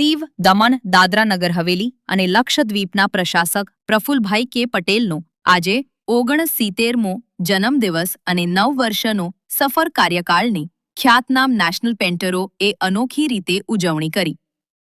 દીવ, દમણ, દાદરા નગર હવેલી અને લક્ષદ્વીપના પ્રશાસક પ્રફુલભાઈ કે પટેલનો આજે ઓગણ સિત્તેરમો જન્મદિવસ અને નવ વર્ષનો સફર કાર્યકાળની ખ્યાતનામ નેશનલ પેન્ટરો એ અનોખી રીતે ઉજવણી કરી.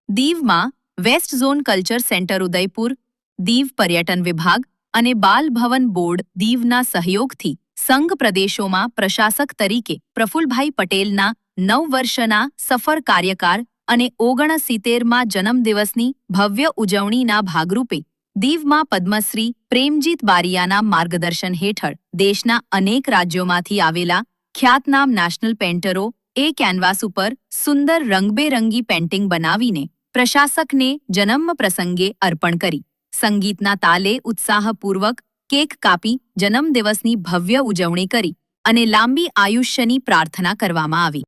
દીવમાં west zone culture centre Udaipur, Diu પર્યટન વિભાગ અને બાલ ભવન બોર્ડ દીવના સહયોગથી સંઘ પ્રદેશોમાં પ્રશાસક તરીકે પ્રફુલભાઈ પટેલના નવ વર્ષના સફર કાર્યકાળ અને ઓગણ સિત્તેરમાં જન્મદિવસની ભવ્ય ઉજવણીના ભાગરૂપે દીવમાં પદ્મશ્રી પ્રેમજીત બારિયાના માર્ગદર્શન હેઠળ દેશના અનેક રાજ્યોમાંથી આવેલા ખ્યાતનામ નેશનલ પેન્ટરો એ કેનવાસ ઉપર સુંદર રંગબેરંગી પેન્ટિંગ બનાવીને પ્રશાસકને જન્મ પ્રસંગે અર્પણ કરી. સંગીતના તાલે ઉત્સાહપૂર્વક કેક કાપી જન્મદિવસની ભવ્ય ઉજવણી કરી અને લાંબી આયુષ્યની પ્રાર્થના કરવામાં આવી.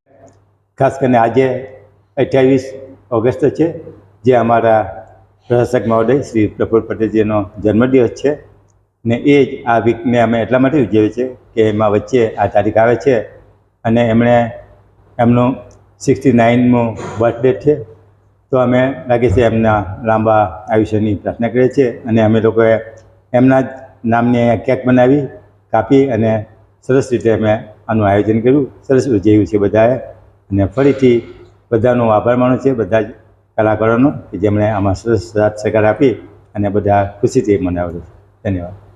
ખાસ કરીને આજે અઠ્યાવીસ ઓગસ્ટ છે, જે અમારા પ્રશાસક મહોદય શ્રી પ્રફુલ પટેલજીનો જન્મદિવસ છે. ને એ જ આ વીકને અમે એટલા માટે ઉજવીએ છીએ કે એમાં વચ્ચે આ તારીખ આવે છે અને એમણે એમનું સિક્સટી નાઇનમું બર્થડે છે. તો અમે લાગે છે એમના લાંબા આયુષ્યની પ્રાર્થના કરીએ છીએ અને અમે લોકોએ એમના જ નામની અહીંયા કેક બનાવી, કાપી અને સરસ રીતે અમે આનું આયોજન કર્યું. સરસ ઉજવ્યું છે બધાએ. અને ફરીથી બધાનો આભાર માનું છે, બધા જ કલાકારોનો, કે જેમણે આમાં સરસ સાથ સહકાર આપી અને બધા ખુશીથી મનાવ્યું ધન્યવાદ.